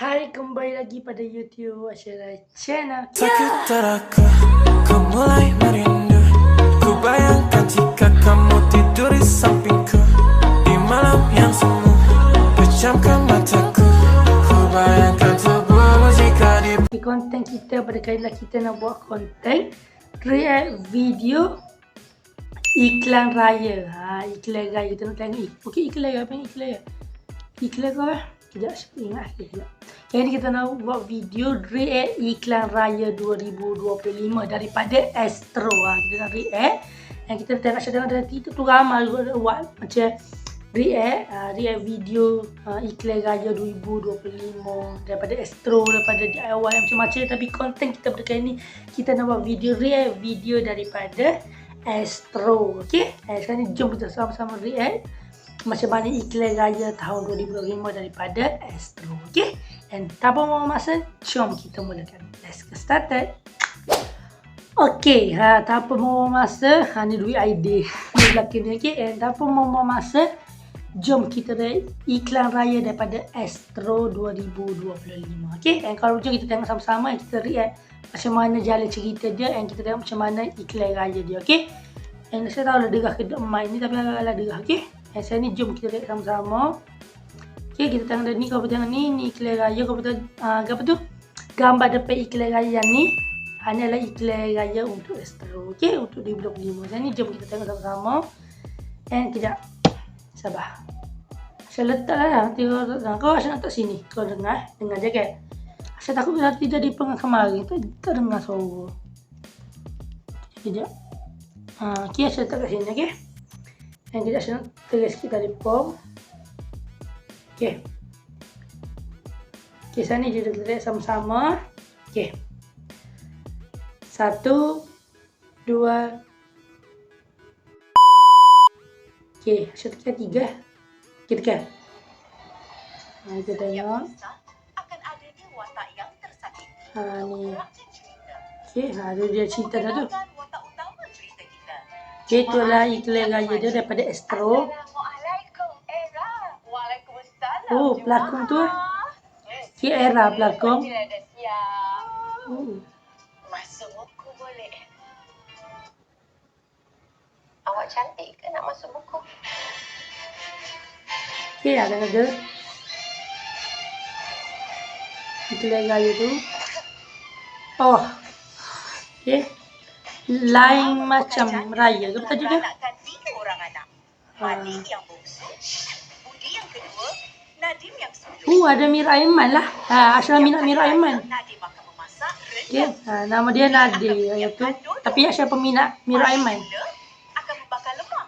Hai, kembali lagi pada YouTube Asyara Channel. Sakit teraka, kau mulai merindu Ku bayangkan jika kamu tidur di sampingku Di malam yang semu, pejamkan mataku Ku bayangkan tubuhmu jika di Di konten kita pada kali lah kita nak buat konten react video iklan raya. Ha, iklan raya kita nak tengok. Okey, iklan raya apa ni iklan raya? Iklan? Kejap, saya ingat sikit kejap. Kali ni kita nak buat video react iklan raya 2025 daripada Astro. Ha, kita nak react. Yang kita tengok saya tengok dalam TikTok tu ramai buat macam react, uh, react video uh, iklan raya 2025 daripada Astro, daripada DIY macam-macam tapi konten kita kali ni kita nak buat video react video daripada Astro okay? Eh, sekarang ni jom kita sama-sama react macam mana iklan raya tahun 2025 daripada Astro okay? and tanpa membuang masa jom kita mulakan let's get started Okey, ha, tanpa membuang masa, ha, ni duit ID di belakang ni, okey. And tanpa membuang masa, jom kita iklan raya daripada Astro 2025. Okey, and kalau macam kita tengok sama-sama, kita react macam mana jalan cerita dia, and kita tengok macam mana iklan raya dia, okey. And saya tahu lah derah kedua mic ni, tapi agak-agak derah, okey. Sekarang ni jom kita react sama-sama. Okey, kita tengok ni, kau tengok ni, ni iklan raya, kau tengok, uh, apa tu? Gambar depan iklan raya yang ni, hanya adalah iklan raya untuk Astro. Okey, untuk 2025. Sekarang ni jom kita tengok sama-sama. And kejap. Sabar. Saya letak lah nanti kau tak Kau asyik letak sini. Kau dengar. Dengar je kan. Saya takut nanti jadi pengen kemarin. Tak, tak dengar suara. Kejap. Ha, okay, saya letak kat sini. Okay. Kejap saya nak teris sikit dari pom. Okay. Okay, sekarang ni kita lihat sama-sama. Okay. Satu, dua, Okey, saya tekan tiga. Okey, tekan. Ha, kita tengok. yang. Ha, ni. Okey, ha, tu dia cerita dah tu. Okey, itulah iklan raya dia daripada Astro. Oh, pelakon tu. Okey, era pelakon. Oh. Masuk buku boleh. Awak cantik ke nak masuk buku? Okey, ada ada. Iklan raya tu. Oh. Okey. Lain macam raya ke betul juga? Beranak tiga orang anak. Madi yang bungsu, Budi yang kedua, Nadim yang sulung. Oh, ada Mira Aiman lah. Ha, Ashraf minat Mira Aiman. Nadim akan memasak Okey, ha, nama dia Nadir iaitu. Tapi Ashraf peminat Mira Aiman. Gula akan membakar lemak.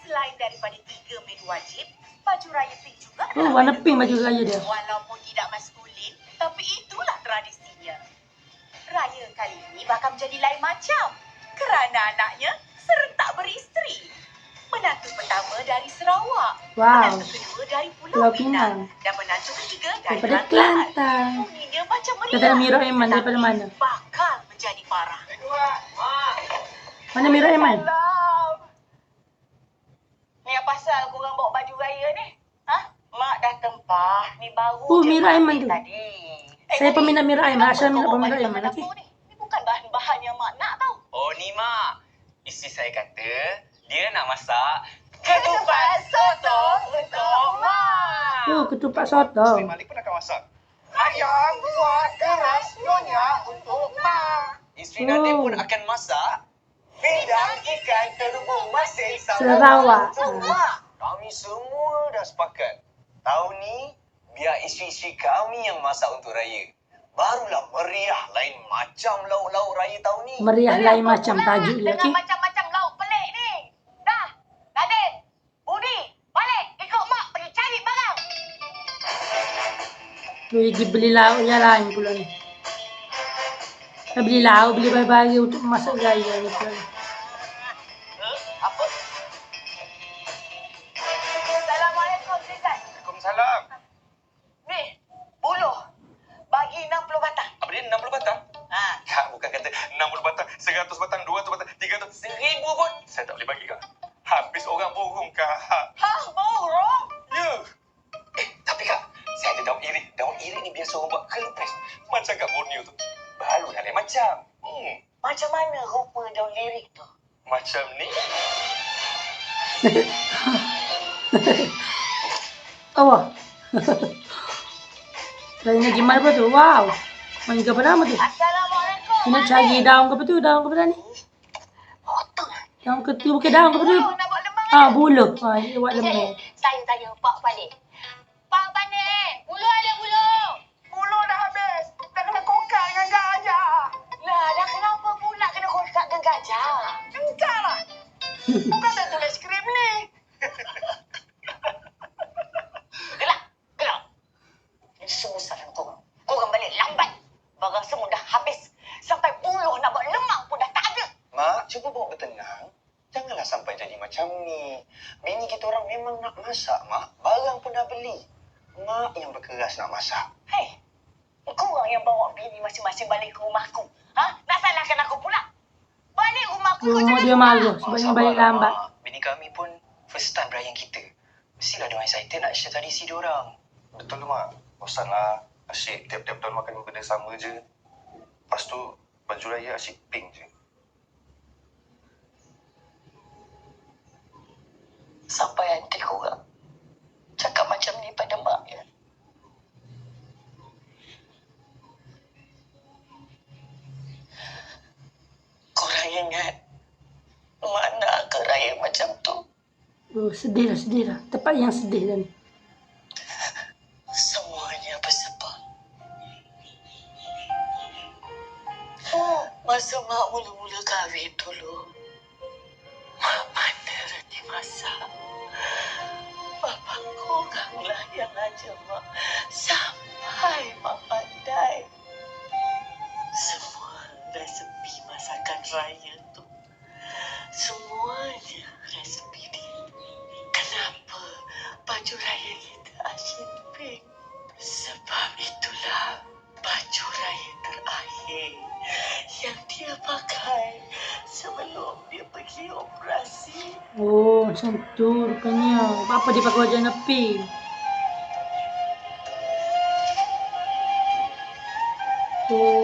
Selain daripada tiga menu wajib, baju raya pink juga Oh, adalah warna pink baju raya dia. Walaupun tidak maskulin, tapi itulah tradisinya. Raya kali ini bakal menjadi lain macam kerana anaknya serentak beristeri. Menantu pertama dari Sarawak, Wow. menantu kedua dari Pulau, Pulau Pinang, Pinang. dan menantu ketiga dari Daripada Kelantan. Kelantan. Bunyinya macam meriah. Kata Mira Aiman daripada mana? Bakal menjadi parah. Mana Mira? Salam. Ni apa pasal korang bawa baju raya ni? Ha? Mak dah tempah. Ni baru Oh, Mira ambil tu. Tadi. Saya tadi, peminat Mira Aiman. kenapa Asal minat bawa Mira baju bukan bahan-bahan yang mak nak tau. Oh ni mak, isteri saya kata dia nak masak Ketupat soto untuk mak. Oh, ketupat soto. Isteri Malik pun akan masak. Ayam buat keras nyonya untuk mak. Isteri Nadim Oh. pun akan masak. Pindang ikan terhubung masin Sarawak. untuk mak. Kami semua dah sepakat. Tahun ni biar isteri-isteri kami yang masak untuk raya. Barulah meriah lain macam lauk-lauk raya tahun ni. Meriah lain macam tajuk dia, okey? macam-macam lauk pelik ni. Dah. Nadine. Budi. Balik. Ikut mak pergi cari barang. Pergi beli lauk yang lain pula ni. Dah beli lauk, beli barang-barang untuk masak raya ni pula ni. 300 batang, 200 batang, 300, 1000 pun saya tak boleh bagi kak. Habis orang borong kak. Ha, borong? Ya. Yeah. Eh, tapi kak, saya ada daun irik. Daun irik ni biasa orang buat kelupis. Macam kat Borneo tu. Baru nak lain macam. Hmm. Macam mana rupa daun lirik tu? Macam ni. Awak. Saya ingat gimana tu? Wow. Main gambar nama tu? Assalamualaikum. Kena cari daun ke apa tu? Daun ke apa ni? Daun ke tu bukan daun ke apa tu? Bulu nak buat lemang. Ah. Ah, dia buat lemah. Saya tanya Pak Pandey. Bini kita orang memang nak masak, Mak. Barang pun dah beli. Mak yang berkeras nak masak. Hei, korang yang bawa bini masing-masing balik ke rumahku. Ha? Nak salahkan aku pula? Balik rumahku kau Rumah jangan dia Mak, sebab dia balik lambat. Mak. Bini kami pun first time berayan kita. Mestilah dia orang excited nak share tradisi dia orang. Betul tu mak. Bosan lah. Asyik tiap-tiap tahun makan benda sama je. Lepas tu baju raya asyik pink je. Sampai nanti korang cakap macam ni pada mak ya. Korang ingat mak nak ke raya macam tu? Oh, sedih lah, sedih lah. Tempat yang sedih dah ni. Semuanya bersebab Masa mak mula-mula kahwin dulu Mak mana reti masak Bapa koranglah yang ajar mak. Sampai mak pandai Semua resepi masakan raya tu. Semuanya pergi operasi. Oh, macam tu rupanya. Apa dia pakai wajah nepi? Oh.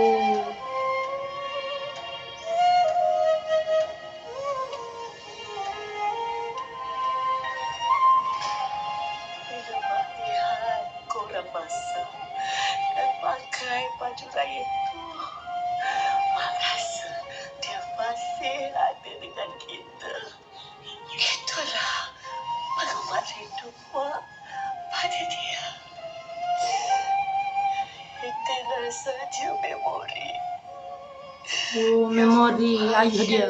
Memori ayah dia.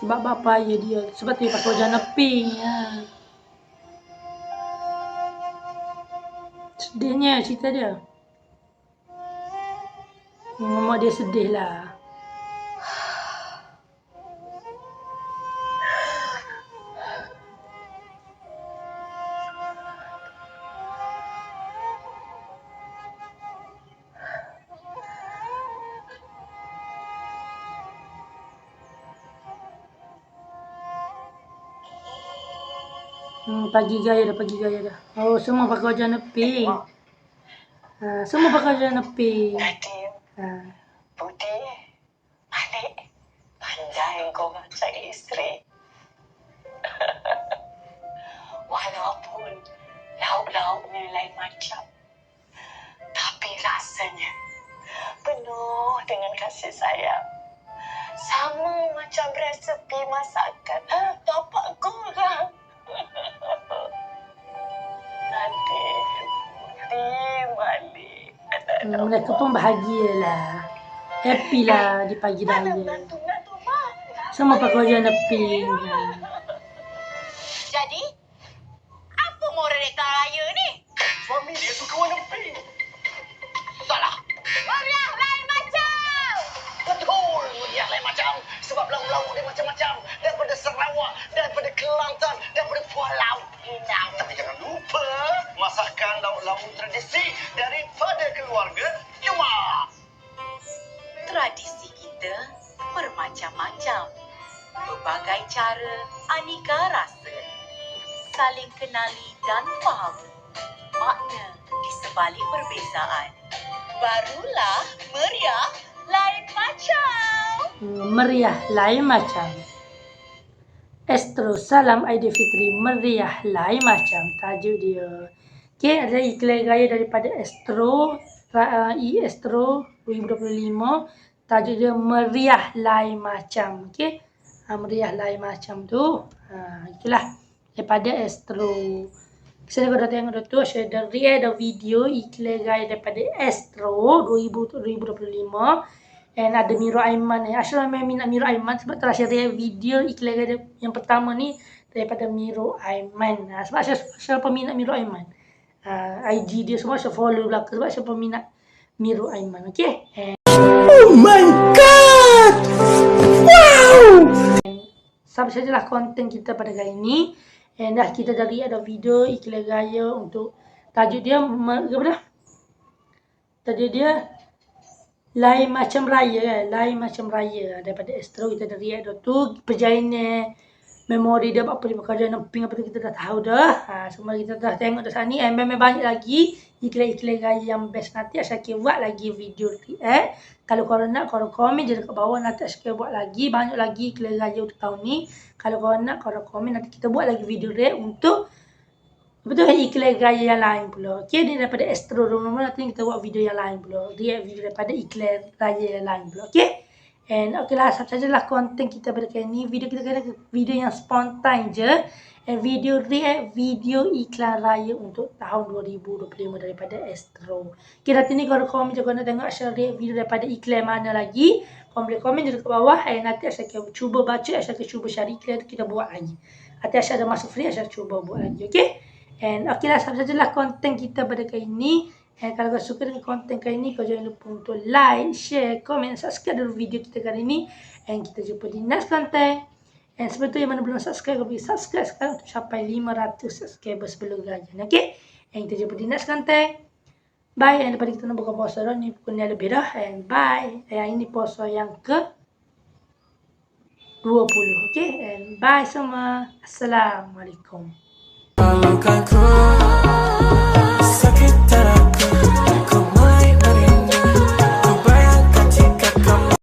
Sebab bapa ayah dia. Sebab dia pakai wajah nepi. Ha. Sedihnya cerita dia. Mama dia sedih lah. Hmm, pagi gaya dah, pagi gaya dah. Oh, semua pakai wajah nepi. Ha, semua pakai wajah nepi. Nadim, Ha. Budi, Malik, pandai kau cari isteri. Walaupun lauk-lauknya lain macam, tapi rasanya penuh dengan kasih sayang. Sama macam resepi masakan bapak korang. Nadim, Budi, Malik. Hmm, mereka pun bahagia lah. Happy lah di pagi raya. wajah nepi. Ha. Jadi, apa mau rekam raya ni? Suami dia suka warna pink. Salah. Meriah lain macam. Betul, yang lain macam. Sebab lauk-lauk dia macam-macam. Daripada Sarawak, daripada Kelantan, daripada Pulau Pinang. Tapi jangan lupa, masakan lauk-lauk tradisi daripada keluarga Jemaah. Tradisi kita bermacam-macam. Berbagai cara, aneka rasa. Saling kenali dan faham makna di sebalik perbezaan. Barulah meriah lain macam. Meriah lain macam. Astro Salam Aidilfitri meriah lain macam tajuk dia. Okey, ada iklan gaya daripada Astro uh, Astro 2025 tajuk dia meriah lain macam. Okey. Ha, meriah lain macam tu. Ha, itulah daripada Astro. Saya dah tengok dah tu, saya dah ada video iklan gaya daripada Astro 2000 2025 And ada Miro Aiman ni. Ashraf memang minat Miro Aiman sebab telah react video iklan dia yang pertama ni daripada Miro Aiman. Ha, sebab saya, saya peminat Miro Aiman. Ha, IG dia semua saya follow belakang sebab saya peminat Miro Aiman. Okay? And Oh my god! Wow! sampai sajalah konten kita pada kali ini. And dah kita react ada video iklan gaya untuk tajuk dia apa dah? Tajuk dia lain macam raya kan lain macam raya. Daripada Astro kita dah react dah tu perjalanan memori dia apa dia bekerja nemping apa tu kita dah tahu dah. Ha, semua kita dah tengok dah sana ni memang banyak lagi iklan-iklan gaya yang best nanti Asyik buat lagi video react kalau korang nak korang komen je dekat bawah nanti Asyik buat lagi banyak lagi iklan gaya untuk tahun ni. Kalau korang nak korang komen nanti kita buat lagi video react untuk Betul iklan gaya yang lain pula. Okey, ni daripada Astro Romo nanti kita buat video yang lain pula. React video daripada iklan raya yang lain pula. Okey. And okey lah, sampai sajalah konten kita pada kali ni. Video kita kena video yang spontan je. And video react video iklan raya untuk tahun 2025 daripada Astro. Okey, nanti ni kalau komen je korang nak tengok Asyik react video daripada iklan mana lagi. Korang boleh komen je dekat bawah. And nanti Asyik akan cuba baca, Asyik akan cuba cari iklan tu kita buat lagi. Nanti Asyik ada masuk free, Asyik cuba buat lagi. Okey. And okey lah, sampai sajalah konten kita pada kali ini. And kalau kau suka dengan konten kali ini, kau jangan lupa untuk like, share, komen, subscribe dulu video kita kali ini. And kita jumpa di next konten. And sebelum tu yang mana belum subscribe, kau boleh subscribe sekarang untuk capai 500 subscriber sebelum gajian. Okay? And kita jumpa di next konten. Bye. And daripada kita nak buka puasa dah, ni pukul ni lebih dah. And bye. Yang ini puasa yang ke 20. Okay? And bye semua. Assalamualaikum. Malukan ku